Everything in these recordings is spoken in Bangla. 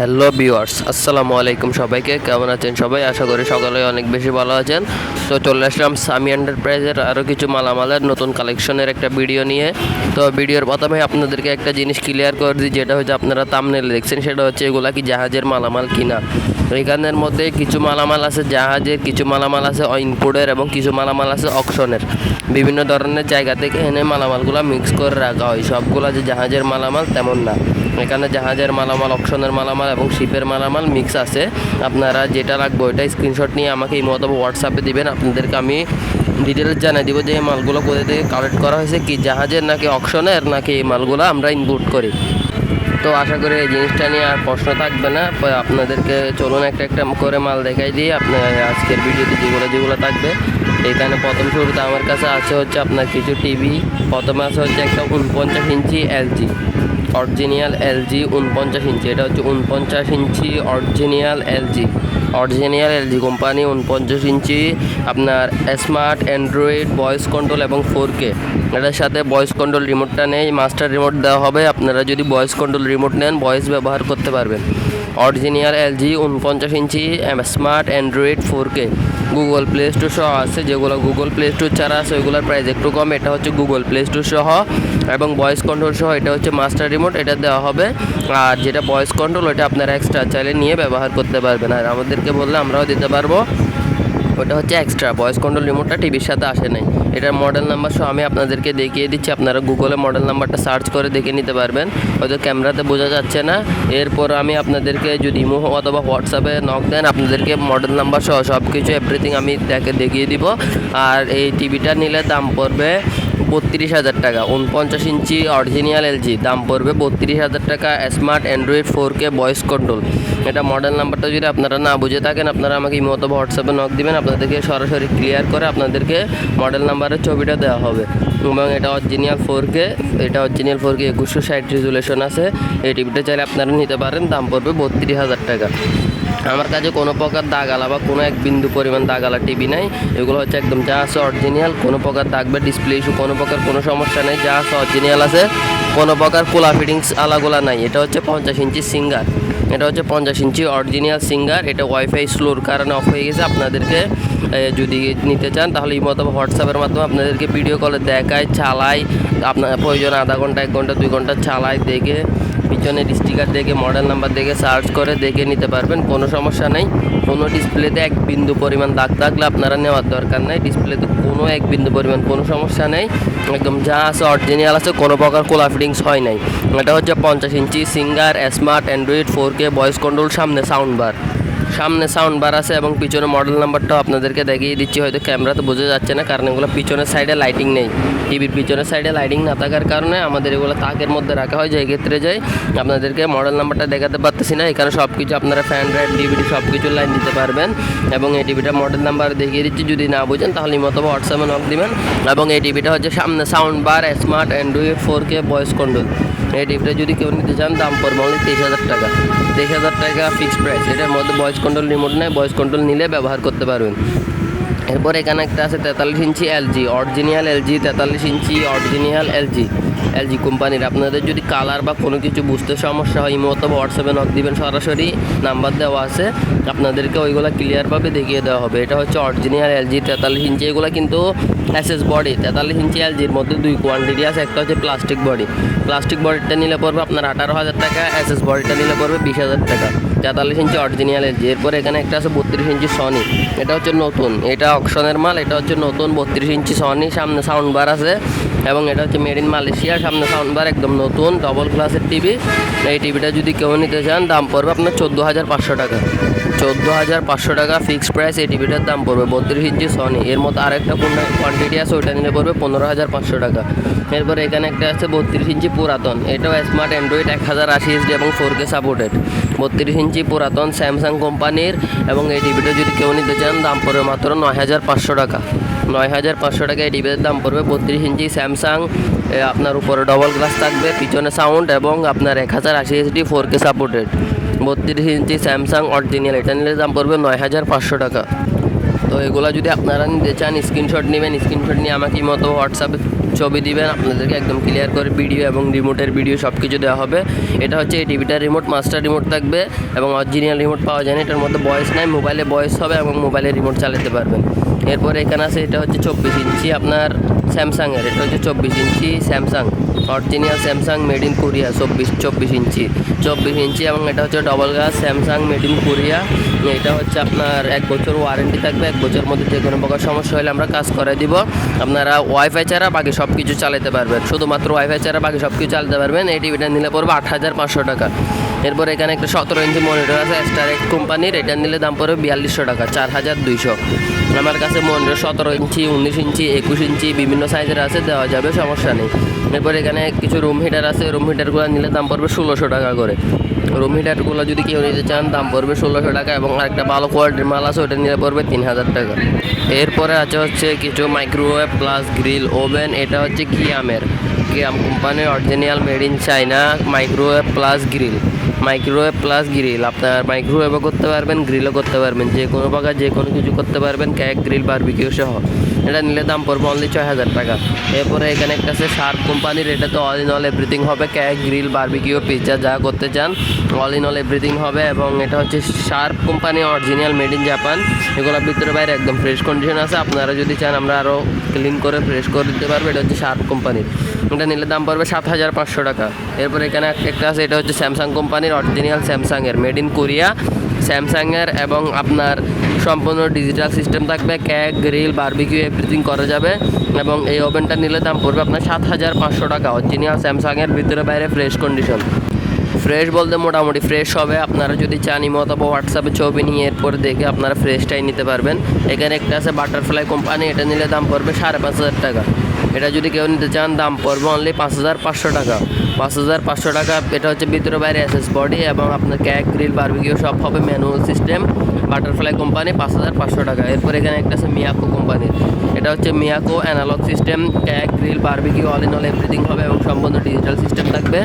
হ্যালো ভিউয়ার্স, আসসালামু আলাইকুম সবাইকে। কেমন আছেন সবাই? আশা করি সকালে অনেক বেশি ভালো আছেন। তো চলে আসলাম সামি এন্টারপ্রাইজের আরও কিছু মালামালের নতুন কালেকশনের একটা ভিডিও নিয়ে। তো ভিডিওর প্রথমে আপনাদেরকে একটা জিনিস ক্লিয়ার করে দিই, যেটা হচ্ছে আপনারা তামনেল দেখছেন, সেটা হচ্ছে এগুলা কি জাহাজের মালামাল কিনা। এখানের মধ্যে কিছু মালামাল আছে জাহাজের, কিছু মালামাল আছে ইনপুটের এবং কিছু মালামাল আছে অকশনের বিভিন্ন ধরনের জায়গা থেকে এনে মালামালগুলো মিক্স করে রাখা হয়। সবগুলো যে জাহাজের মালামাল তেমন না। এখানে জাহাজের মালামাল অকশনের মালামাল এবং শিপের মালামাল মিক্স আছে। আপনারা যেটা লাগবে ওইটা স্ক্রিনশট নিয়ে আমাকে এই মতো হোয়াটসঅ্যাপে দিবেন। আপনাদেরকে আমি ডিটেলস জানিয়ে দিব যে এই মালগুলো কোথা থেকে কালেক্ট করা হয়েছে, কি জাহাজের নাকি অকশনের নাকি এই মালগুলো আমরা ইনপুট করি। তো আশা করি এই জিনিসটা নিয়ে আর প্রশ্ন থাকবে না। আপনাদেরকে চলুন একটা একটা করে মাল দেখাই দিয়ে আপনার আজকের ভিডিওতে যেগুলো যেগুলো থাকবে, এখানে প্রথম শুরুতে আমার কাছে আছে হচ্ছে আপনার কিছু টিভি প্রথমে আছে হচ্ছে একটা উনপঞ্চাশ ইঞ্চি এলজি অরিজিনাল এলজি উনপঞ্চাশ ইঞ্চি, এটা হচ্ছে উনপঞ্চাশ inch original LG. Original LG company উনপঞ্চাশ ইঞ্চি, আপনার স্মার্ট অ্যান্ড্রয়েড ভয়েস কন্ট্রোল এবং ফোর কে এটার সাথে ভয়েস কন্ট্রোল রিমোটটা নেই মাস্টার রিমোট দেওয়া হবে। আপনারা যদি ভয়েস কন্ট্রোল রিমোট নেন ভয়েস ব্যবহার করতে পারবেন। অরিজিনাল এলজি উনপঞ্চাশ inch smart android four K Google Play Store সহ আছে, যেগুলো গুগল প্লে স্টোর ছাড়া আছে, ওইগুলোর প্রাইস একটু কম। এটা হচ্ছে গুগল প্লে স্টোর সহ। এবং ভয়েস কন্ট্রোল সহ এটা হচ্ছে মাস্টার রিমোট এটা দেওয়া হবে। আর যেটা ভয়েস কন্ট্রোল ওটা আপনারা এক্সট্রা চাইলে নিয়ে ব্যবহার করতে পারবেন। আর আমাদেরকে বললে আমরাও দিতে পারব। ওটা হচ্ছে এক্সট্রা ভয়েস কন্ট্রোল রিমোটটা টিভির সাথে আসে নাই। এটার মডেল নাম্বার সহ আমি আপনাদেরকে দেখিয়ে দিচ্ছি, আপনারা গুগলে মডেল নাম্বারটা সার্চ করে দেখে নিতে পারবেন। হয়তো ক্যামেরাতে বোঝা যাচ্ছে না। এরপর আমি আপনাদেরকে যদি ইমো অথবা হোয়াটসঅ্যাপে নক দেন, আপনাদেরকে মডেল নাম্বার সহ সব কিছু এভরিথিং আমি দেখে দেখিয়ে দিব। আর এই টিভিটা নিলে দাম পড়বে বত্রিশ হাজার টাকা। উনপঞ্চাশ ইঞ্চি অরিজিনাল এলজি দাম পড়বে বত্রিশ হাজার টাকা। Smart android four K voice control. এটা মডেল নাম্বারটা যদি আপনারা না বুঝে থাকেন, আপনারা আমাকে ইমো হোয়াটসঅ্যাপে নক দিবেন। আপনাদেরকে সরাসরি ক্লিয়ার করে আপনাদেরকে মডেল নাম্বারের ছবিটা দেওয়া হবে। এবং এটা অরিজিনাল ফোর কে এটা অরিজিনাল ফোর কে একুশশো ষাট রেজুলেশন আছে। এই টিভিটা চাইলে আপনারা নিতে পারেন। দাম পড়বে বত্রিশ হাজার টাকা। আমার কাছে কোনো প্রকার দাগ আলা বা কোনো এক বিন্দু পরিমাণ দাগ আলা টিভি নাই। এগুলো হচ্ছে একদম যা আছে অরিজিনাল কোনো প্রকার দাগ বা ডিসপ্লে ইস্যু কোনো প্রকার কোনো সমস্যা নেই যা আছে অরিজিনাল আছে। কোনো প্রকার কোলা ফিটিংস আলাগুলা নাই। এটা হচ্ছে পঞ্চাশ ইঞ্চি সিঙ্গার এটা হচ্ছে পঞ্চাশ ইঞ্চি অরিজিনাল সিঙ্গার এটা ওয়াইফাই স্লোর কারণে অফ হয়ে গেছে। আপনাদেরকে যদি নিতে চান, তাহলে এই মতো হোয়াটসঅ্যাপের মাধ্যমে আপনাদেরকে ভিডিও কলে দেখায়, চালায়। আপনার প্রয়োজন আধা ঘণ্টা, এক ঘণ্টা, দুই ঘণ্টা চালায়, দেখে পিছনের স্টিকার দেখে মডেল নাম্বার দেখে সার্চ করে দেখে নিতে পারবেন, কোনো সমস্যা নেই। কোনো ডিসপ্লেতে এক বিন্দু পরিমাণ দাগ থাকলে আপনারা নেওয়ার দরকার নেই। ডিসপ্লেতে কোনো এক বিন্দু পরিমাণ, কোনো সমস্যা নেই। একদম যা আছে অরিজিনাল আছে, কোনো প্রকার কোলা ফিটিংস হয় নাই। এটা হচ্ছে পঞ্চাশ inch Singer smart android four K voice control সামনে সাউন্ড বার সামনে সাউন্ড বার আছে এবং পিছনে মডেল নাম্বারটাও আপনাদেরকে দেখিয়ে দিচ্ছি। হয়তো ক্যামেরাতে বোঝা যাচ্ছে না কারণ এগুলো পিছনের সাইডে লাইটিং নেই। টিভির পিছনের সাইডে লাইটিং না থাকার কারণে আমাদের এগুলো তাকের মধ্যে রাখা হয় যে ক্ষেত্রে যাই আপনাদেরকে মডেল নাম্বারটা দেখাতে পারতেছি না। এখানে সব কিছু আপনারা ফ্যান ড্রাইভ ডিভিডি সব কিছু লাইন দিতে পারবেন এবং এই টিভিটা মডেল নাম্বার দেখিয়ে দিচ্ছি। যদি না বুঝেন তাহলে মতো হোয়াটসঅ্যাপে নক দিবেন এবং এই টিভিটা হচ্ছে সামনে sound bar smart android four K voice control এই ডিপটা যদি কেউ নিতে চান, দাম পড়বে অনলি তেইশ হাজার টাকা। তেইশ হাজার টাকা ফিক্সড প্রাইস এটার মধ্যে ভয়েস কন্ট্রোল রিমোট নেয় ভয়েস কন্ট্রোল নিলে ব্যবহার করতে পারবেন। এরপর এখানে একটা আছে তেতাল্লিশ ইঞ্চি এলজি অরিজিনাল এলজি, তেতাল্লিশ ইঞ্চি অরিজিনাল এলজি। এলজি কোম্পানির। আপনাদের যদি কালার বা কোনো কিছু বুঝতে সমস্যা হয়, ইমো অথবা হোয়াটসঅ্যাপে নক দিবেন সরাসরি, নাম্বার দেওয়া আছে। আপনাদেরকে ওইগুলো ক্লিয়ারভাবে দেখিয়ে দেওয়া হবে। এটা হচ্ছে অরিজিনাল এলজি, তেতাল্লিশ ইঞ্চি। এগুলো কিন্তু এসএস বডি তেতাল্লিশ ইঞ্চি এলজির মধ্যে দুই কোয়ান্টিটি আছে। একটা হচ্ছে প্লাস্টিক বডি প্লাস্টিক বডিটা নিলে পড়বে আপনার আঠারো হাজার টাকা এসএস বডিটা নিলে পড়বে বিশ হাজার টাকা। তেতাল্লিশ ইঞ্চি অরিজিনাল এলজি এরপর এখানে একটা আছে বত্রিশ ইঞ্চি সনি এটা হচ্ছে নতুন। এটা অকশনের মাল, এটা হচ্ছে নতুন বত্রিশ ইঞ্চি সনি সামনে সাউন্ড বার আছে এবং এটা হচ্ছে মেড ইন মালয়েশিয়া সামনে সাউন্ড বার একদম নতুন ডবল ক্লাসের টিভি এই টিভিটা যদি কেউ নিতে চান, দাম পড়বে আপনার চোদ্দ হাজার পাঁচশো টাকা। চোদ্দ হাজার পাঁচশো টাকা ফিক্সড প্রাইস, এই টিভিটার দাম পড়বে বত্রিশ ইঞ্চি সনি এর মধ্যে আরেকটা কোয়ান্টিটি আছে ওইটা নিলে পড়বে পনেরো হাজার পাঁচশো টাকা। এরপর এখানে একটা আছে বত্রিশ ইঞ্চি পুরাতন। এটাও স্মার্ট অ্যান্ড্রয়েড এক হাজার আশি এসডি এবং ফোর কে সাপোর্টেড বত্রিশ ইঞ্চি পুরাতন স্যামসাং কোম্পানির এবং এই টিভিটা যদি কেউ নিতে চান, দাম পড়বে মাত্র নয় হাজার পাঁচশো টাকা। নয় হাজার পাঁচশো টাকা এই টিভির দাম পড়বে বত্রিশ ইঞ্চি স্যামসাং আপনার উপরে ডবল গ্লাস থাকবে, পিছনে সাউন্ড এবং আপনার এক হাজার আশি এসডি ফোর কে সাপোর্টেড বত্রিশ ইঞ্চি স্যামসাং অরিজিনাল। এটা নিলে দাম পড়বে নয় হাজার পাঁচশো টাকা। তো এগুলো যদি আপনারা নিতে চান স্ক্রিনশট নেবেন স্ক্রিনশট নিয়ে আমাকে মতো হোয়াটসঅ্যাপে ছবি দিবেন, আপনাদেরকে একদম ক্লিয়ার করে ভিডিও এবং রিমোটের ভিডিও সব কিছু দেওয়া হবে। এটা হচ্ছে এই টিভিটার রিমোট মাস্টার রিমোট থাকবে এবং অরিজিনাল রিমোট পাওয়া যায় না। এটার মধ্যে বয়স নাই মোবাইলে বয়স হবে এবং মোবাইলে রিমোট চালাতে পারবেন। এরপরে এখানে আছে, এটা হচ্ছে চব্বিশ ইঞ্চি। আপনার স্যামসাংয়ের, এটা হচ্ছে চব্বিশ inch Samsung original Samsung made in Korea চব্বিশ চব্বিশ ইঞ্চি। চব্বিশ ইঞ্চি এবং এটা হচ্ছে double glass Samsung made in Korea এটা হচ্ছে আপনার এক বছর ওয়ারেন্টি থাকবে, এক বছরের মধ্যে যে কোনো প্রকার সমস্যা হলে আমরা কাজ করে দিব। আপনারা ওয়াইফাই ছাড়া বাকি সব কিছু চালাতে পারবেন। শুধুমাত্র ওয়াইফাই ছাড়া বাকি সব কিছু চালাতে পারবেন। এই টিভিটা নিলে পড়বে আট হাজার পাঁচশো টাকা। এরপর এখানে একটা সতেরো ইঞ্চি মনিটর আছে স্টারেক্ট কোম্পানির। এটা নিলে দাম পড়বে বিয়াল্লিশশো টাকা, চার হাজার দুইশো। আমার কাছে মনিটর সতেরো ইঞ্চি, উনিশ ইঞ্চি, একুশ ইঞ্চি বিভিন্ন সাইজের আছে, দেওয়া যাবে, সমস্যা নেই। এরপর এখানে কিছু রুম হিটার আছে রুম হিটারগুলো নিলে দাম পড়বে ষোলোশো টাকা করে। রুম হিটারগুলো যদি কেউ নিতে চান, দাম পড়বে ষোলোশো টাকা এবং আরেকটা ভালো কোয়ালিটির মাল আছে, ওটা নিলে পড়বে তিন হাজার টাকা। এরপরে আছে হচ্ছে কিছু মাইক্রোওয়েভ প্লাস গ্রিল ওভেন এটা হচ্ছে কিয়ামের কিয়াম কোম্পানির original made in China microwave plus grill microwave plus grill আপনার মাইক্রোওয়েভও করতে পারবেন গ্রিলও করতে পারবেন, যে কোনো প্রকার যে কোনো কিছু করতে পারবেন ক্যাক গ্রিল বারবিকিউ সহ। এটা নিলে দাম পড়বে অনলি ছয় হাজার টাকা। এরপরে এখানে একটা আছে শার্প কোম্পানির এটা তো অল ইন অল এভরিথিং হবে। ক্যাক গ্রিল বার্বিকিউ পিৎজা যা করতে চান অল ইন অল এভরিথিং হবে এবং এটা হচ্ছে Sharp company original made in Japan এগুলো ভিতরে বাইরে একদম ফ্রেশ কন্ডিশন আছে। আপনারা যদি চান, আমরা আরও ক্লিন করে ফ্রেশ করে দিতে পারব। এটা হচ্ছে শার্প কোম্পানির এটা নিলে দাম পড়বে সাত হাজার পাঁচশো টাকা। এরপর এখানে একটা আছে, এটা হচ্ছে স্যামসাং কোম্পানির অরিজিনাল স্যামসাংয়ের মেড ইন কোরিয়া স্যামসাংয়ের এবং আপনার সম্পূর্ণ ডিজিটাল সিস্টেম থাকবে ক্যাক গ্রিল বারবিকিউ এভরিথিং করা যাবে এবং এই ওভেনটা নিলে দাম পড়বে আপনার সাত হাজার পাঁচশো টাকা। অরিজিনাল স্যামসাংয়ের ভিতরে বাইরে ফ্রেশ কন্ডিশন ফ্রেশ বলতে মোটামুটি ফ্রেশ হবে। আপনারা যদি চান ইমো অথবা হোয়াটসঅ্যাপে ছবি নিয়ে এরপর দেখে আপনারা ফ্রেশটাই নিতে পারবেন। এখানে একটা আছে বাটারফ্লাই কোম্পানি এটা নিলে দাম পড়বে সাড়ে পাঁচ হাজার টাকা। এটা যদি কেউ নিতে চান, দাম পড়বে অনলি পাঁচ হাজার পাঁচশো টাকা। পাঁচ হাজার পাঁচশো টাকা, এটা হচ্ছে ভিতরে বাইরে এসএস বডি এবং আপনার ক্যাক গ্রিল বারবিকিউ সব হবে ম্যানুয়াল সিস্টেম বাটারফ্লাই কোম্পানি পাঁচ হাজার পাঁচশো টাকা। এরপর এখানে একটা আছে মিয়াকো কোম্পানির এটা হচ্ছে Miyako analog system cake grill barbecue all in all everything হবে এবং সম্পূর্ণ ডিজিটাল সিস্টেম থাকবে।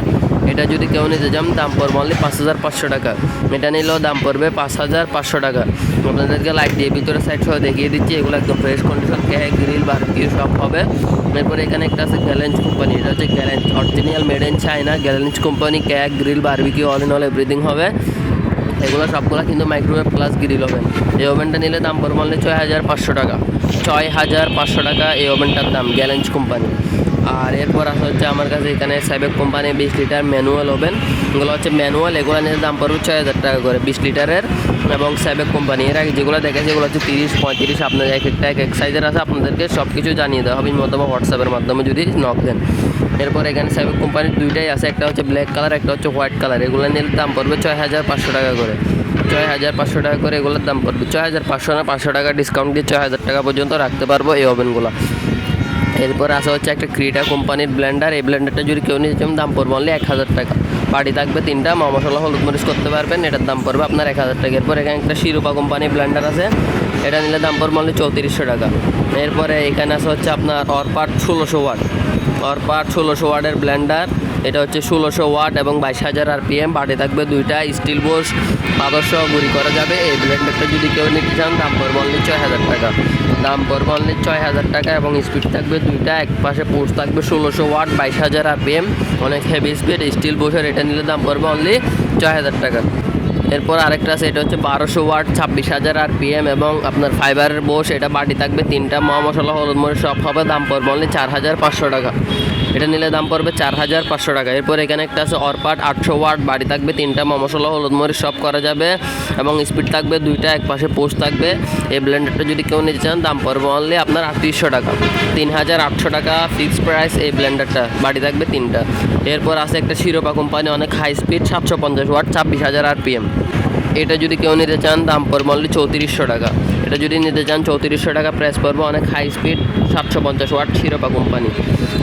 এটা যদি কেউ নিতে চান, দাম পড়বে অনলি পাঁচ হাজার পাঁচশো টাকা। এটা নিলেও দাম পড়বে পাঁচ হাজার পাঁচশো টাকা। আপনাদেরকে লাইট দিয়ে ভিতরে সাইড সহ দেখিয়ে দিচ্ছি, এগুলো একদম fresh condition cake grill barbecue সব হবে। এরপরে এখানে একটা আছে গ্যালেন্স কোম্পানি, এটা হচ্ছে Galanz original made in China Galanz company cake grill barbecue all in all everything হবে। এগুলো সবগুলো কিন্তু মাইক্রোওয়েভ প্লাস গ্রিল ওভেন এই ওভেনটা নিলে দাম পড়বে অনলি ছয় হাজার পাঁচশো টাকা। ছয় হাজার পাঁচশো টাকা এই ওভেনটার দাম গ্যালেন্স কোম্পানি আর এরপর আছে হচ্ছে আমার কাছে এখানে সাইবেক কোম্পানি বিশ লিটার ম্যানুয়াল ওভেন এগুলো হচ্ছে ম্যানুয়াল এগুলো নিয়ে দাম পড়বে ছয় হাজার টাকা করে বিশ লিটারের এবং সাইবেক কোম্পানি এর আগে যেগুলো দেখেছি, এগুলো হচ্ছে তিরিশ, পঁয়ত্রিশ, আপনাদের এক একটা এক এক সাইজের আছে, আপনাদেরকে সব কিছু জানিয়ে দেওয়া হবে। অথবা হোয়াটসঅ্যাপের মাধ্যমে যদি নক দেন। এরপর এখানে সাইবেক কোম্পানির দুইটাই আছে, একটা হচ্ছে ব্ল্যাক কালার একটা হচ্ছে হোয়াইট কালার এগুলো নিলে দাম পড়বে ছয় হাজার পাঁচশো টাকা করে। ছয় হাজার পাঁচশো টাকা করে এগুলোর দাম পড়বে। ছয় হাজার পাঁচশো না, পাঁচশো টাকা ডিসকাউন্ট দিয়ে ছয় হাজার টাকা পর্যন্ত রাখতে পারব এই ওভেনগুলো। এরপর আসা হচ্ছে একটা ক্রিটা কোম্পানির ব্লেন্ডার এই ব্লেন্ডারটা যদি কেউ নিতে দাম পড়বে অনলি এক হাজার টাকা। বাড়ি থাকবে তিনটা মা মশলা হলুদ মরিচ করতে পারবেন, এটার দাম পড়বে আপনার এক হাজার টাকা। এরপর এখানে একটা শিরোপা কোম্পানির ব্লেন্ডার আছে, এটা নিলে দাম পড়বে অনলি চৌত্রিশশো টাকা। এরপরে এখানে আসা হচ্ছে আপনার অরপাট ষোলোশো ওয়াট। অরপাট ষোলোশো ওয়াটের ব্লেন্ডার। এটা হচ্ছে ষোলোশো ওয়াট এবং বাইশ হাজার আর পিএম বাড়ি থাকবে দুইটা, স্টিল বোস সহ গুঁড়ি করা যাবে। এই ব্লেন্ডারটা যদি কেউ নিতে চান, দাম পড়বে অনলি ছয় হাজার টাকা। দাম পড়বে অনলি ছয় হাজার টাকা এবং স্পিড থাকবে দুইটা। এক পাশে পোস্ট থাকবে ষোলোশো ওয়াট, বাইশ হাজার আর পিএম অনেক হেভি স্পিড স্টিল বোসের এটা নিলে দাম পড়বে অনলি ছয় হাজার টাকা। এরপর আরেকটা আছে, এটা হচ্ছে বারোশো ওয়াট, ছাব্বিশ হাজার আর পিএম এবং আপনার ফাইবারের বোস, এটা বাটি থাকবে তিনটা। মা মশলা হলুদ মরিচ সব হবে, দাম পড়বে অনলি চার হাজার পাঁচশো টাকা। এটা নিলে দাম পড়বে চার হাজার পাঁচশো টাকা। এরপর এখানে একটা আছে অরপাট, আটশো ওয়াট, বাড়ি থাকবে তিনটা মশলা হলুদ মরিচ সব করা যাবে। এবং স্পিড থাকবে দুইটা, এক পাশে পোস্ট থাকবে। এই ব্লেন্ডারটা যদি কেউ নিতে চান, দাম পড়বে অনলি আপনার আটত্রিশশো টাকা। তিন হাজার আটশো টাকা ফিক্সড প্রাইস এই ব্লেন্ডারটা, বাড়ি থাকবে তিনটা। এরপর আছে একটা শিরোপা কোম্পানি অনেক হাই স্পিড সাতশো পঞ্চাশ ওয়াট, ছাব্বিশ হাজার আর পিএম এটা যদি কেউ নিতে চান, দাম পড়বে অনলি চৌত্রিশশো টাকা। এটা যদি নিতে চান, চৌত্রিশশো টাকা প্রাইস পড়বে অনেক হাই স্পিড সাতশো পঞ্চাশ ওয়াট শিরোপা কোম্পানি।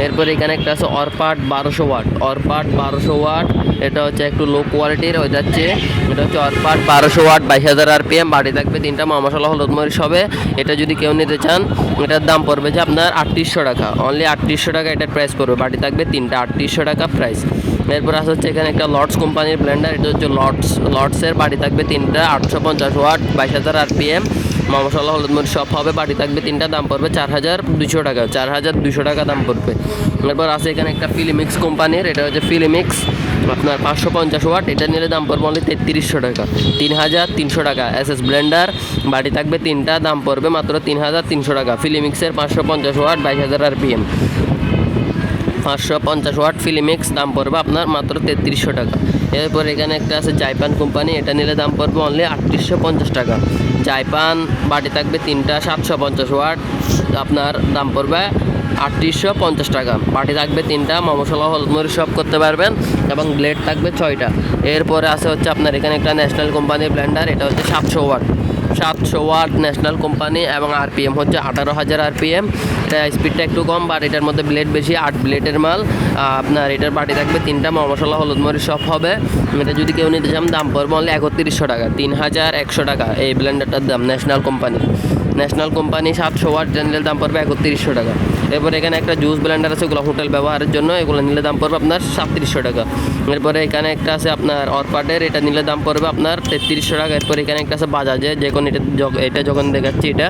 এরপর এখানে একটা আছে অরপাট বারোশো ওয়াট। অরপাট বারোশো ওয়াট, এটা হচ্ছে একটু লো কোয়ালিটির হয়ে যাচ্ছে। এটা হচ্ছে অরপাট বারোশো ওয়াট, বাইশ হাজার আর পিএম বাড়ি থাকবে তিনটা মা মশলা হলুদ মরিচ হবে। এটা যদি কেউ নিতে চান, এটার দাম পড়বে যে আপনার আটত্রিশশো টাকা। অনলি আটত্রিশশো টাকা এটার প্রাইস পড়বে, বাড়ি থাকবে তিনটা, আটত্রিশশো টাকা প্রাইস এরপর আসা হচ্ছে এখানে একটা লর্ডস কোম্পানির ব্লেন্ডার এটা হচ্ছে লর্ডস লর্ডসের বাড়ি থাকবে তিনটা, আটশো পঞ্চাশ ওয়াট, বাইশ হাজার আর পিএম মশলা হলুদ মরিচ সব হবে বাড়ি থাকবে, তিনটা দাম পড়বে চার হাজার দুশো টাকা, চার হাজার দুশো টাকা দাম পড়বে। এরপর আছে এখানে একটা ফিলিমিক্স কোম্পানির, এটা হচ্ছে ফিলিমিক্স আপনার পাঁচশো পঞ্চাশ ওয়াট, এটা নিলে দাম পড়বে অনলি তেত্রিশশো টাকা, তিন হাজার তিনশো টাকা এস এস ব্লেন্ডার বাড়ি থাকবে তিনটা, দাম পড়বে মাত্র তিন হাজার তিনশো টাকা ফিলিমিক্সের পাঁচশো পঞ্চাশ ওয়াট, বাইশ হাজার আর পি এম পাঁচশো পঞ্চাশ ওয়াট ফিলিমিক্স, দাম পড়বে আপনার মাত্র তেত্রিশশো টাকা। এরপর এখানে একটা আছে জাইপান কোম্পানি, এটা নিলে দাম পড়বে অনলি আটত্রিশশো পঞ্চাশ টাকা। জাইপান বাটি থাকবে তিনটা, সাতশো পঞ্চাশ ওয়াট, আপনার দাম পড়বে আটত্রিশশো পঞ্চাশ টাকা। বাটি থাকবে তিনটা মশলা হলুদ মরিচ সব করতে পারবেন, এবং ব্লেড থাকবে ছয়টা। এরপরে আছে হচ্ছে আপনার এখানে একটা ন্যাশনাল কোম্পানির ব্লেন্ডার, এটা হচ্ছে সাতশো ওয়াট। সাতশো ওয়াট ন্যাশনাল কোম্পানি এবং আরপিএম হচ্ছে আঠারো হাজার আরপিএম। এটা স্পিডটা একটু কম বাট এটার মধ্যে ব্লেড বেশি, আট ব্লেডের মাল। আপনার এটার বাটি থাকবে তিনটা, মশলা, হলুদ মরিচ সব হবে। এটা যদি কেউ নিতে চান, দাম পড়বে অনলি একত্রিশশো টাকা, তিন হাজার একশো টাকা এই ব্লেন্ডারটার দাম, ন্যাশনাল কোম্পানি ন্যাশনাল কোম্পানি সাতশো ওয়াট জেনারেল দাম পড়বে একত্রিশশো টাকা। এরপর এখানে একটা জুস ব্লেন্ডার আছে ওগুলো হোটেল ব্যবহারের জন্য, এগুলো নিলে দাম পড়বে আপনার সাতত্রিশশো টাকা। এরপরে এখানে একটা আছে আপনার অরপাটের এটা নিলে দাম পড়বে আপনার তেত্রিশশো টাকা। এরপরে এখানে একটা আছে বাজাজে, যে কোনো এটা এটা যখন দেখাচ্ছি এটা।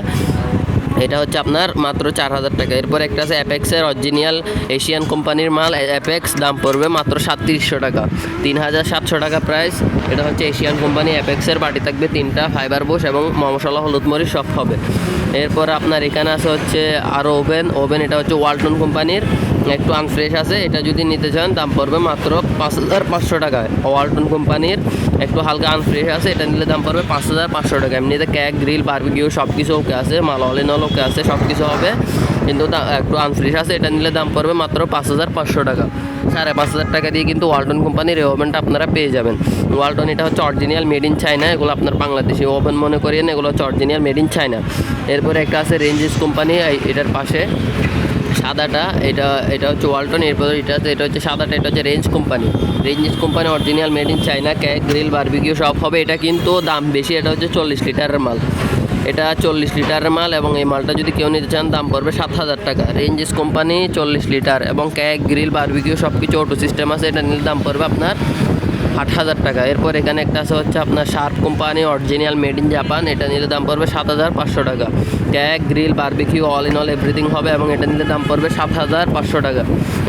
এটা হচ্ছে আপনার মাত্র চার হাজার টাকা। এরপর একটা আছে অ্যাপেক্সের অরিজিনিয়াল এশিয়ান কোম্পানির মাল অ্যাপেক্স দাম পড়বে মাত্র সাতত্রিশশো টাকা। তিন হাজার সাতশো টাকা প্রাইস এটা হচ্ছে এশিয়ান কোম্পানি অ্যাপেক্সের বাটি থাকবে তিনটা ফাইবার বোস এবং মশলা হলুদ মরিচ সব হবে। এরপর আপনার এখানে আছে হচ্ছে আরও ওভেন ওভেন এটা হচ্ছে ওয়ালটন কোম্পানির একটু আনফ্রেশ আছে, এটা যদি নিতে চান, দাম পড়বে মাত্র পাঁচ হাজার পাঁচশো টাকায় ওয়ালটন কোম্পানির একটু হালকা আনফ্রেশ আছে, এটা নিলে দাম পড়বে পাঁচ হাজার পাঁচশো টাকা। এমনিতে ক্যাক গ্রিল বারবিকিউ সব কিছু ওকে আছে, মাল অল ওকে আছে সব কিছু হবে। কিন্তু একটু আনফ্রেশ আছে, এটা নিলে দাম পড়বে মাত্র পাঁচ হাজার পাঁচশো টাকা। সাড়ে পাঁচ হাজার টাকা দিয়ে কিন্তু ওয়ালটন কোম্পানির এই ওভেনটা আপনারা পেয়ে যাবেন। ওয়ালটন এটা হচ্ছে অরিজিনাল মেড ইন চায়না এগুলো আপনার বাংলাদেশি ওভেন মনে করিয়েন এগুলো হচ্ছে অরিজিনাল মেড ইন চায়না এরপরে একটা আছে রেঞ্জেস কোম্পানি এটার পাশে। সাদাটা, এটা এটা হচ্ছে ওয়ালটন এরপর এটা এটা হচ্ছে সাদাটা, এটা হচ্ছে Range company Range company original made in China cake grill barbecue সব হবে। এটা কিন্তু দাম বেশি, এটা হচ্ছে চল্লিশ লিটারের মাল। এটা চল্লিশ লিটারের মাল এবং এই মালটা যদি কেউ নিতে চান, দাম পড়বে সাত হাজার টাকা। রেঞ্জেস কোম্পানি চল্লিশ লিটার এবং ক্যাক গ্রিল বারবিকিউ সব কিছু অটো সিস্টেম আছে। এটা নিলে দাম পড়বে আপনার আট হাজার টাকা। এরপর এখানে একটা আছে হচ্ছে আপনার Sharp company original made in Japan এটা নিলে দাম পড়বে সাত হাজার পাঁচশো টাকা। Cake grill, barbecue all in all everything হবে এবং এটা নিলে দাম পড়বে সাত হাজার পাঁচশো টাকা।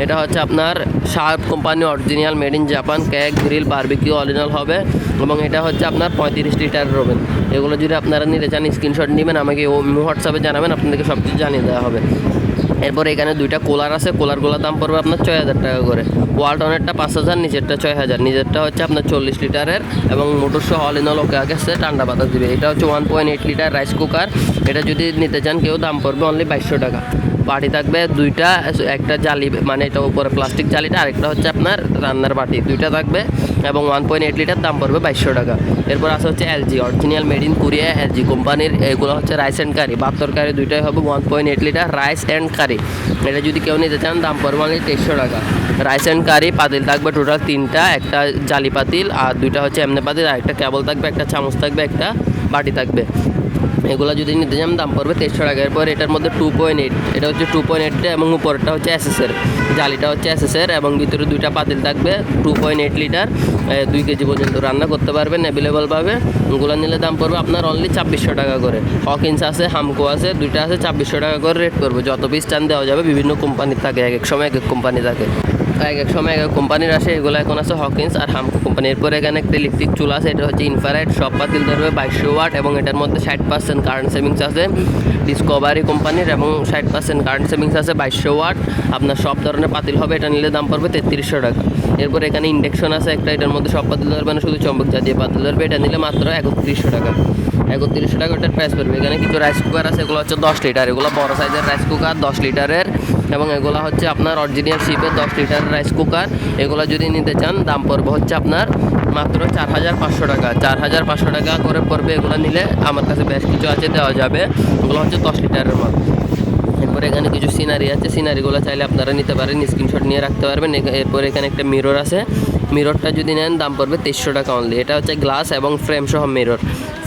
এটা হচ্ছে আপনার Sharp company original made in Japan cake grill, barbecue all in all হবে এবং এটা হচ্ছে আপনার পঁয়ত্রিশ লিটার রবেন। এগুলো যদি আপনারা নিতে চান স্ক্রিনশট নেবেন, আমাকে হোয়াটসঅ্যাপে জানাবেন, আপনাদেরকে সব কিছু জানিয়ে দেওয়া হবে। এরপর এখানে দুইটা কোলার আছে, কোলারগুলোর দাম পড়বে আপনার ছয় হাজার টাকা করে। ওয়ালটনেরটা পাঁচ হাজার নিচেরটা ছয় হাজার নিজেরটা হচ্ছে আপনার চল্লিশ লিটারের এবং মোটর সহ অল ইন অল ওকে আগে ঠান্ডা বাতাস দিবে। এটা হচ্ছে one point eight litre rice cooker এটা যদি নিতে চান কেউ দাম পড়বে অনলি বাইশশো টাকা। বাটি থাকবে দুইটা, একটা জালি মানে এটা উপরে প্লাস্টিক জালিটা, আরেকটা হচ্ছে আপনার রান্নার বাটি। দুইটা থাকবে। এবং ওয়ান পয়েন্ট এইট লিটার দাম পড়বে বাইশশো টাকা। এরপর আছে হচ্ছে LG original made in Korea LG কোম্পানির এগুলো হচ্ছে রাইস অ্যান্ড কারি বাহাত্তর কারি দুইটাই হবে one point eight litre rice and curry এটা যদি কেউ নিতে চান, দাম পড়বে অনলি তেইশশো টাকা। রাইস অ্যান্ড কারি পাতিল থাকবে টোটাল তিনটা, একটা জালি পাতিল আর দুইটা হচ্ছে এমনি পাতিল, আর একটা কেবল থাকবে, একটা চামচ থাকবে, একটা বাটি থাকবে। এগুলো যদি নিতে চান দাম পড়বে তেইশশো টাকা। এরপর এটার মধ্যে টু পয়েন্ট এইট এটা হচ্ছে টু পয়েন্ট এইট এবং উপরটা হচ্ছে এসএসের জালিটা হচ্ছে এসএসের এবং ভিতরে দুইটা পাতিল থাকবে টু পয়েন্ট এইট লিটার দুই কেজি পর্যন্ত রান্না করতে পারবেন অ্যাভেলেবলভাবে ওগুলো নিলে দাম পড়বে আপনার অনলি ছাব্বিশশো টাকা করে। হকিন্স আছে হামকো আছে, দুইটা আছে, ছাব্বিশশো টাকা করে রেট করবে যত পিস চান দেওয়া যাবে, বিভিন্ন কোম্পানির থাকে, এক এক সময় এক এক কোম্পানি থাকে। এক এক সময় এক কোম্পানির আসে, এগুলো এখন আছে হকিন্স আর হামকো কোম্পানি এরপর এখানে একটা ইলেকট্রিক চুলা আছে, এটা হচ্ছে ইনফারাইট সব পাতিল ধরবে বাইশশো ওয়াট এবং এটার মধ্যে ষাট পার্সেন্ট কারেন্ট সেভিংস আছে। ডিসকভারি কোম্পানির এবং ষাট পার্সেন্ট কারেন্ট সেভিংস আছে, বাইশশো ওয়াট। আপনার সব ধরনের পাতিল হবে, এটা নিলে দাম পড়বে তেত্রিশশো টাকা। এরপর এখানে ইন্ডাকশন আছে, একটা এটার মধ্যে সব পাতিল ধরবে না শুধু চম্পক জাতীয় পাতিল ধরবে এটা নিলে মাত্র একত্রিশশো টাকা। একত্রিশশো টাকা ওটার প্রাইস পড়বে। এখানে কিছু রাইস কুকার আছে, এগুলো হচ্ছে দশ লিটার এগুলো বড় সাইজের রাইস কুকার দশ লিটারের এবং এগুলো হচ্ছে আপনার অরিজিনাল শিপের দশ লিটার রাইস কুকার এগুলো যদি নিতে চান, দাম পড়বে হচ্ছে আপনার মাত্র চার হাজার পাঁচশো টাকা। চার হাজার পাঁচশো টাকা করে পড়বে এগুলো নিলে আমার কাছে বেশ কিছু আছে, দেওয়া যাবে। এগুলো হচ্ছে দশ লিটারের মাল এরপর এখানে কিছু সিনারি আছে। সিনারিগুলো চাইলে আপনারা নিতে পারেন স্ক্রিনশট নিয়ে রাখতে পারবেন। এরপর এখানে একটা মিরর আছে। মিররটা যদি নেন, দাম পড়বে তেইশশো টাকা অনলি এটা হচ্ছে গ্লাস এবং ফ্রেম সহ মিরর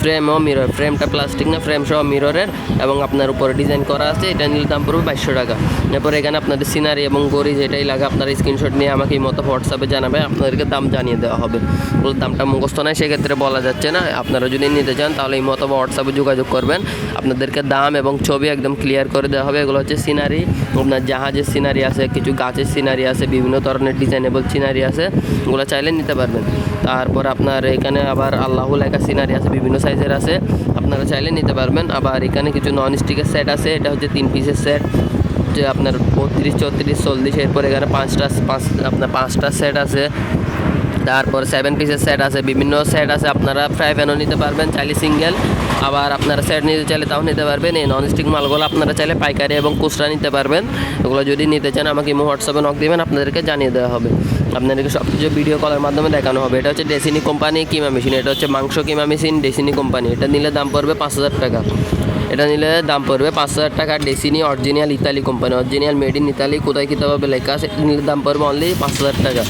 ফ্রেম ও মিরর ফ্রেমটা প্লাস্টিক না ফ্রেম সহ মিররের এবং আপনার উপরে ডিজাইন করা আছে, এটা নিলে দাম পড়বে বাইশশো টাকা। এরপর এখানে আপনাদের সিনারি এবং গড়ি যেটাই লাগে আপনার স্ক্রিনশট নিয়ে আমাকে এই মতো হোয়াটসঅ্যাপে জানাবে, আপনাদেরকে দাম জানিয়ে দেওয়া হবে। দামটা মুখস্থ নয় সেক্ষেত্রে বলা যাচ্ছে না। আপনারা যদি নিতে চান, তাহলে এই মতো হোয়াটসঅ্যাপে যোগাযোগ করবেন। আপনাদেরকে দাম এবং ছবি একদম ক্লিয়ার করে দেওয়া হবে। এগুলো হচ্ছে সিনারি আপনার জাহাজের সিনারি আছে, কিছু গাছের সিনারি আছে, বিভিন্ন ধরনের ডিজাইনেবল সিনারি আছে। ওগুলো চাইলে নিতে পারবেন। তারপর আপনার এখানে আবার আল্লাহ লেখা সিনারি আছে, বিভিন্ন সাইজের আছে। আপনারা চাইলে নিতে পারবেন। আবার এখানে কিছু নন স্টিকের সেট আছে, এটা হচ্ছে তিন পিসের সেট যে আপনার বত্রিশ, চৌত্রিশ, চল্লিশ, এরপর এখানে পাঁচটা, পাঁচ, আপনার পাঁচটা সেট আছে। তারপর সেভেন পিসের সেট আছে, বিভিন্ন সেট আছে, আপনারা ফ্রাই প্যানও নিতে পারবেন, চাইলে সিঙ্গেল আবার আপনারা সেট নিতে চাইলে তাও নিতে পারবেন, এই ননস্টিক মালগুলো আপনারা চাইলে পাইকারি এবং খুচরা নিতে পারবেন, এগুলো যদি নিতে চান আমাকে ইমো, হোয়াটসঅ্যাপে নক দেবেন, আপনাদেরকে জানিয়ে দেওয়া হবে, আপনাদেরকে সব কিছু ভিডিও কলের মাধ্যমে দেখানো হবে, এটা হচ্ছে ডেসিনি কোম্পানি কিমা মেশিন এটা হচ্ছে মাংস কিমা মেশিন ডেসিনি কোম্পানি এটা নিলে দাম পড়বে পাঁচ হাজার টাকা, এটা নিলে দাম পড়বে পাঁচ হাজার টাকা Dessini original Italy company original made in Italy কোথায় কীতে হবে লেখা আছে নিলে দাম পড়বে অনলি পাঁচ হাজার টাকা।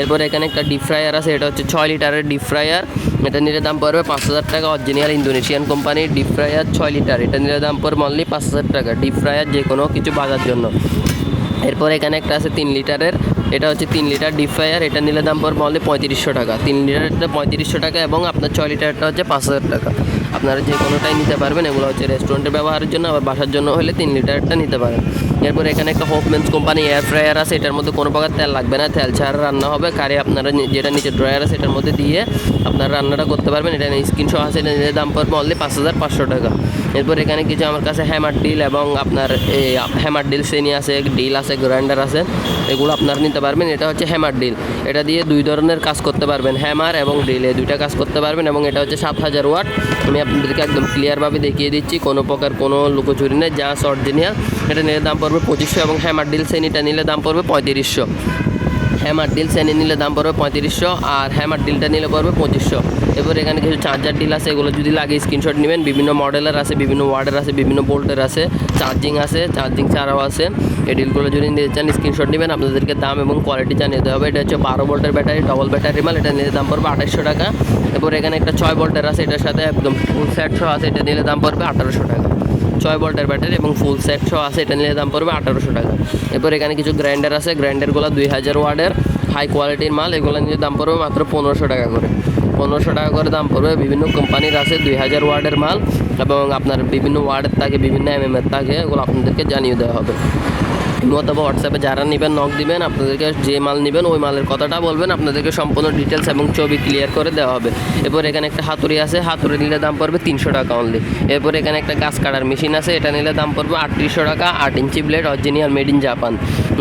এরপর এখানে একটা ডিপ ফ্রায়ার আছে, এটা হচ্ছে ছয় লিটারের ডিপ ফ্রায়ার এটা নিলে দাম পড়বে পাঁচ হাজার টাকা অরিজিনাল ইন্দোনেশিয়ান কোম্পানির ডিপ ফ্রায়ার ছয় লিটার। এটা নিলে দাম পড়বে অনলি পাঁচ হাজার টাকা ডিপ ফ্রায়ার যে কোনো কিছু বাজার জন্য। এরপর এখানে একটা আছে তিন লিটারের, এটা হচ্ছে তিন লিটার ডিপ ফ্রায়ার এটা নিলে দাম পড়বে অনলি পঁয়ত্রিশশো টাকা। তিন লিটারটা পঁয়ত্রিশশো টাকা এবং আপনার ছয় লিটারটা হচ্ছে পাঁচ হাজার টাকা। আপনারা যে কোনোটাই নিতে পারবেন, এগুলো হচ্ছে রেস্টুরেন্টের ব্যবহারের জন্য, আবার বাসার জন্য হলে তিন লিটারটা নিতে পারেন। এরপর এখানে একটা হোপমেন্স কোম্পানি এয়ার ফ্রায়ার আছে, এটার মধ্যে কোনো প্রকার তেল লাগবে না, তেল ছাড়া রান্না হবে। কারে আপনারা যেটা নিচে ড্রয়ার আছে, এটার মধ্যে দিয়ে আপনারা রান্নাটা করতে পারবেন। এটা স্ক্রিনশট আছে, এটা দাম পড়বে অনলি পাঁচ হাজার পাঁচশো টাকা। এরপর এখানে কিছু আমার কাছে হ্যামার ডিল এবং আপনার এই হ্যামার ডিল শ্রেণি আছে ডিল আছে গ্রাইন্ডার আছে, এগুলো আপনারা নিতে পারবেন। এটা হচ্ছে হ্যামার ডিল এটা দিয়ে দুই ধরনের কাজ করতে পারবেন। হ্যামার এবং ডিল এই দুইটা কাজ করতে পারবেন এবং এটা হচ্ছে সাত হাজার ওয়াট। আমি আপনাদেরকে একদম ক্লিয়ারভাবে দেখিয়ে দিচ্ছি, কোনো প্রকার কোনো লুকোচুরি নেই, যা শর্ট অরিজিনাল এটা নিলে দাম পড়বে পঁচিশশো এবং হ্যামার ডিল এটা নিলে দাম পড়বে পঁয়ত্রিশশো। হ্যামার ডিল শ্রেণি নিলে দাম পড়বে পঁয়ত্রিশশো আর হ্যামার ডিলটা নিলে পড়বে পঁচিশশো। এরপর এখানে কিছু চার্জার ডিল আছে, এগুলো যদি লাগে স্ক্রিনশট নেবেন। বিভিন্ন মডেলের আছে, বিভিন্ন ওয়ার্ডের আছে, বিভিন্ন বোল্টের আছে চার্জিং আছে চার্জিং ছাড়াও আছে। এই ডিলগুলো যদি নিতে চান স্ক্রিনশট নেবেন। আপনাদেরকে দাম এবং কোয়ালিটি জানিয়ে দেওয়া হবে। এটা হচ্ছে বারো ভোল্টের ব্যাটারি ডবল ব্যাটারি মাল। এটা নিলে দাম পড়বে আঠাশশো টাকা। এরপর এখানে একটা ছয় ভোল্টের আছে, এটার সাথে একদম ফুল সেট আছে। এটা নিলে দাম পড়বে আঠারোশো টাকা। ছয় ভোল্টের ব্যাটারি এবং ফুল সেট ছ আছে, এটা নিলে দাম পড়বে আঠারোশো টাকা। এরপর এখানে কিছু গ্রাইন্ডার আছে গ্রাইন্ডারগুলো দুই হাজার ওয়ার্ডের হাই কোয়ালিটির মাল, এগুলো নিয়ে দাম পড়বে মাত্র পনেরোশো টাকা করে। পনেরোশো টাকা করে দাম পড়বে বিভিন্ন কোম্পানির আছে দুই হাজার ওয়ার্ডের মাল এবং আপনার বিভিন্ন ওয়ার্ডের থাকে বিভিন্ন এম এর থাকে এগুলো আপনাদেরকে জানিয়ে দেওয়া হবে। অথবা হোয়াটসঅ্যাপে যারা নেবেন নক দিবেন, আপনাদেরকে যে মাল নেবেন, ওই মালের কথাটা বলবেন, আপনাদেরকে সম্পূর্ণ ডিটেলস এবং ছবি ক্লিয়ার করে দেওয়া হবে। এরপর এখানে একটা হাতুড়ি আছে, হাতুড়ি নিলে দাম পড়বে তিনশো টাকা অনলি এরপর এখানে একটা গাছ কাটার মেশিন আছে, এটা নিলে দাম পড়বে আটত্রিশশো টাকা, আট inch blade original made in Japan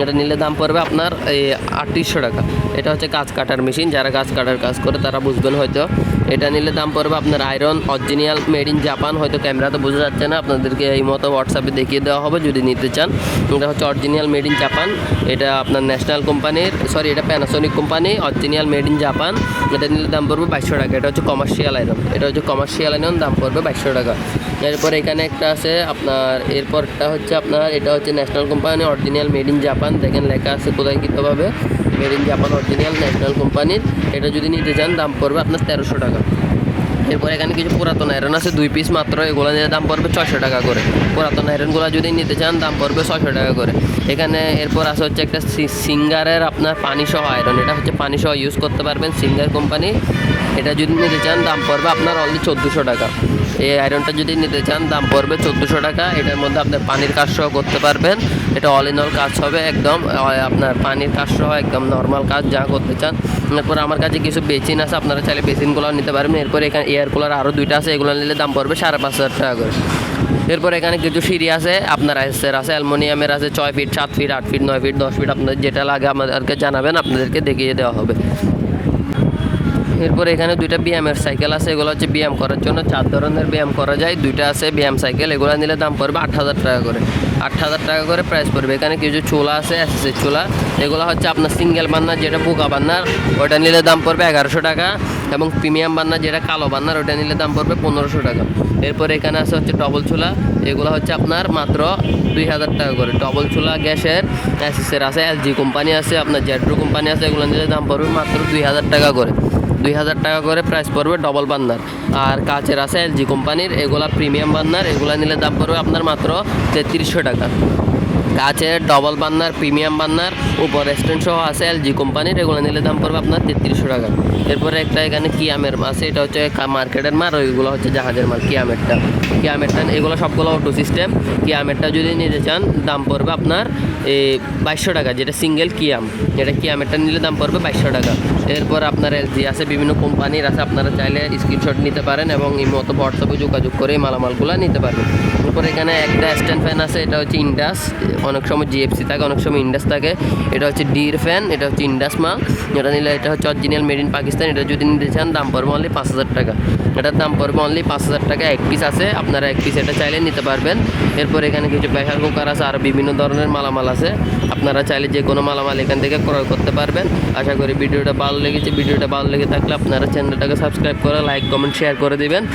এটা নিলে দাম পড়বে আপনার এই আটত্রিশশো টাকা। এটা হচ্ছে গাছ কাটার মেশিন যারা গাছ কাটার কাজ করে, তারা বুঝবেন হয়তো। এটা নিলে দাম পড়বে আপনার iron original made in Japan হয়তো ক্যামেরাতে বোঝা যাচ্ছে না। আপনাদেরকে এই মতো হোয়াটসঅ্যাপে দেখিয়ে দেওয়া হবে যদি নিতে চান। এটা হচ্ছে অরিজিনাল মেড ইন জাপান এটা আপনার ন্যাশনাল কোম্পানির সরি এটা Panasonic company original made in Japan এটা নিলে দাম পড়বে বাইশশো টাকা। এটা হচ্ছে কমার্শিয়াল আয়রন এটা হচ্ছে কমার্শিয়াল আয়রন দাম পড়বে বাইশশো টাকা। এরপর এখানে একটা আছে আপনার, এরপরটা হচ্ছে আপনার, এটা হচ্ছে National company original made in Japan দেখেন লেখা আছে কোথায় কীভাবে made in Japan original National কোম্পানির এটা যদি নিতে চান, দাম পড়বে আপনার তেরোশো টাকা। এরপর এখানে কিছু পুরাতন আয়রন আছে, দুই পিস মাত্র। এগুলো নিয়ে দাম পড়বে ছশো টাকা করে। পুরাতন আয়রনগুলো যদি নিতে চান, দাম পড়বে ছশো টাকা করে। এখানে এরপর আসা হচ্ছে একটা সিঙ্গারের আপনার পানিসহ আয়রন এটা হচ্ছে পানিসহ ইউজ করতে পারবেন সিঙ্গার কোম্পানি এটা যদি নিতে চান, দাম পড়বে আপনার অনলি চোদ্দোশো টাকা। এই আয়রনটা যদি নিতে চান, দাম পড়বে চোদ্দোশো টাকা। এটার মধ্যে আপনার পানির কাজ সহ করতে পারবেন। এটা অল ইন অল কাজ হবে একদম আপনার পানির কাজ সহ একদম নর্মাল কাজ যা করতে চান। এরপর আমার কাছে কিছু বেসিন আছে, আপনারা চাইলে বেসিনগুলো নিতে পারবেন এরপর এখানে এয়ার কুলার আরও দুইটা আছে, এগুলো নিলে দাম পড়বে সাড়ে পাঁচ হাজার টাকা করে। এরপর এখানে কিছু সিঁড়ি আছে, আপনার এসের আছে, অ্যালমোনিয়ামের আছে, ছয় ফিট, সাত ফিট, আট ফিট, নয় ফিট, দশ ফিট, আপনাদের যেটা লাগে আমাদেরকে জানাবেন, আপনাদেরকে দেখিয়ে দেওয়া হবে। এরপর এখানে দুইটা ব্যায়ামের সাইকেল আছে, এগুলো হচ্ছে ব্যায়াম করার জন্য। চার ধরনের ব্যায়াম করা যায়, দুইটা আছে ব্যায়াম সাইকেল এগুলো নিলে দাম পড়বে আট হাজার টাকা করে। আট হাজার টাকা করে প্রাইস পড়বে। এখানে কিছু চোলা আছে এসএসের চোলা, এগুলো হচ্ছে আপনার সিঙ্গেল বান্নার, যেটা বোকা বান্নার ওটা নিলে দাম পড়বে এগারোশো টাকা। এবং প্রিমিয়াম বান্নার, যেটা কালো বান্নার ওটা নিলে দাম পড়বে পনেরোশো টাকা। এরপর এখানে আছে হচ্ছে ডবল চুলা, এগুলো হচ্ছে আপনার মাত্র দুই হাজার টাকা করে। ডবল চুলা, গ্যাসের এসএসের আছে এলজি কোম্পানি আছে, আপনার জেড্রো কোম্পানি আছে, এগুলো নিলে দাম পড়বে মাত্র দুই হাজার টাকা করে। দুই হাজার টাকা করে প্রাইস পড়বে ডবল বান্নার আর কাচের আছে এলজি কোম্পানির এগুলা প্রিমিয়াম বান্নার এগুলা নিলে দাম পড়বে আপনার মাত্র তেত্রিশশো টাকা। কাচের ডবল বান্নার প্রিমিয়াম বান্নার উপর স্ট্যান্ড সহ আছে এলজি কোম্পানির এগুলো নিলে দাম পড়বে আপনার তেত্রিশশো টাকা। এরপরে একটা এখানে কিয়ামের আছে, এটা হচ্ছে মার্কেটের মাল ওইগুলো হচ্ছে জাহাজের মাল কিয়ামেরটা কিয়ামেরটা এগুলো সবগুলো অটো সিস্টেম কিয়ামেরটা যদি নিতে চান, দাম পড়বে আপনার বাইশশো টাকা, যেটা সিঙ্গেল কিয়াম যেটা কিয়ামেরটা নিলে দাম পড়বে বাইশশো টাকা। এরপর আপনার এলজি আছে, বিভিন্ন কোম্পানির আছে, আপনারা চাইলে স্ক্রিনশট নিতে পারেন এবং এই মতো হোয়াটসঅ্যাপে যোগাযোগ করে মালামালগুলো নিতে পারবেন। এরপর এখানে একটা স্ট্যান্ড ফ্যান আছে, এটা হচ্ছে ইন্ডাস অনেক সময় জিএফসি থাকে, অনেক সময় ইন্ডাস থাকে। এটা হচ্ছে ডির ফ্যান এটা হচ্ছে ইন্ডাস মাল। যেটা নিলে এটা হচ্ছে অরিজিনাল মেড ইন পাকিস্তান এটা যদি নিতে চান, দাম পড়বে অনলি পাঁচ হাজার টাকা। এটার দাম পড়বে অনলি পাঁচ হাজার টাকা। এক পিস আছে, আপনারা এক পিস এটা চাইলে নিতে পারবেন। এরপর এখানে কিছু প্রেশার কুকার আছে, আর বিভিন্ন ধরনের মালামাল আছে। আপনারা চাইলে যে কোনো মালামাল এখান থেকে ক্রয় করতে পারবেন। আশা করি ভিডিওটা ভালো লেগেছে। ভিডিওটা ভালো লেগে থাকলে আপনারা চ্যানেলটাকে সাবস্ক্রাইব করে লাইক কমেন্ট শেয়ার করে দিবেন।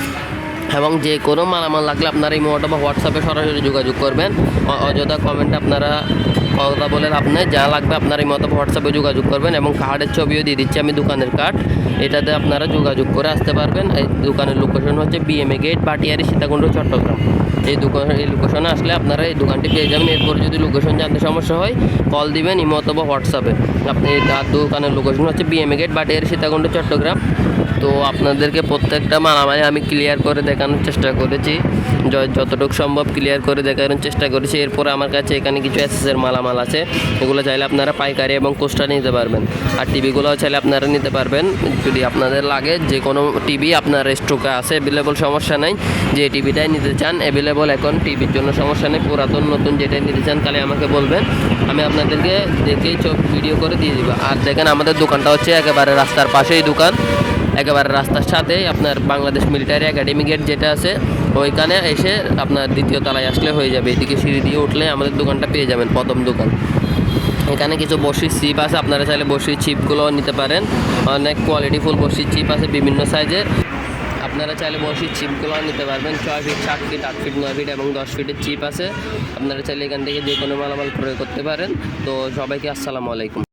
এবং যে কোনো মালামাল লাগলে আপনারা এই মোটা বা হোয়াটসঅ্যাপে সরাসরি যোগাযোগ করবেন। অযথা কমেন্ট আপনারা কথা বলে লাভ নেই যা লাগবে আপনার এই মতো হোয়াটসঅ্যাপে যোগাযোগ করবেন এবং কার্ডের ছবিও দিয়ে দিচ্ছি আমি দোকানের কার্ড এটাতে আপনারা যোগাযোগ করে আসতে পারবেন। এই দোকানের লোকেশন হচ্ছে বিএমএ গেট বাটিয়ারি, সীতাকুণ্ড, চট্টগ্রাম। এই দোকান, এই লোকেশনে আসলে আপনারা এই দোকানটি পেয়ে যাবেন। এরপর যদি লোকেশন জানতে সমস্যা হয় কল দিবেন ইমো অথবা হোয়াটসঅ্যাপে আপনি তার দোকানের লোকেশন হচ্ছে বিএমএ গেট বাটিয়ারি, সীতাকুণ্ড, চট্টগ্রাম। তো আপনাদেরকে প্রত্যেকটা মালামালি আমি ক্লিয়ার করে দেখানোর চেষ্টা করেছি। যতটুকু সম্ভব ক্লিয়ার করে দেখানোর চেষ্টা করেছি। এরপরে আমার কাছে এখানে কিছু এসএসের মালামাল আছে। এগুলো চাইলে আপনারা পাইকারি এবং কোস্টা নিতে পারবেন। আর টিভিগুলো চাইলে আপনারা নিতে পারবেন। যদি আপনাদের লাগে যে কোনো টিভি আপনার স্টকে আছে অ্যাভেলেবল সমস্যা নেই। যে টিভিটাই নিতে চান অ্যাভেলেবল এখন টিভির জন্য সমস্যা নেই। পুরাতন, নতুন যেটাই নিতে চান, তাহলে আমাকে বলবেন। আমি আপনাদেরকে দেখেই চোখ ভিডিও করে দিয়ে দিব। আর দেখেন, আমাদের দোকানটা হচ্ছে একেবারে রাস্তার পাশেই দোকান। একেবারে রাস্তার সাথেই আপনার বাংলাদেশ মিলিটারি একাডেমি গেট যেটা আছে, ওইখানে এসে আপনার দ্বিতীয় তলায় আসলে হয়ে যাবে। এদিকে সিঁড়ি দিয়ে উঠলে আমাদের দোকানটা পেয়ে যাবেন, প্রথম দোকান। এখানে কিছু বসির চিপ আছে, আপনারা চাইলে বসির চিপগুলো নিতে পারেন। অনেক কোয়ালিটিফুল বসির চিপ আছে, বিভিন্ন সাইজের আপনারা চাইলে বসির চিপগুলো নিতে পারবেন, ছয় ফিট সাত ফিট আট ফিট নয় ফিট এবং দশ ফিটের চিপ আছে। আপনারা চাইলে এখান থেকে যে কোনো মালামাল ক্রয় করতে পারেন। তো সবাইকে আসসালামু আলাইকুম।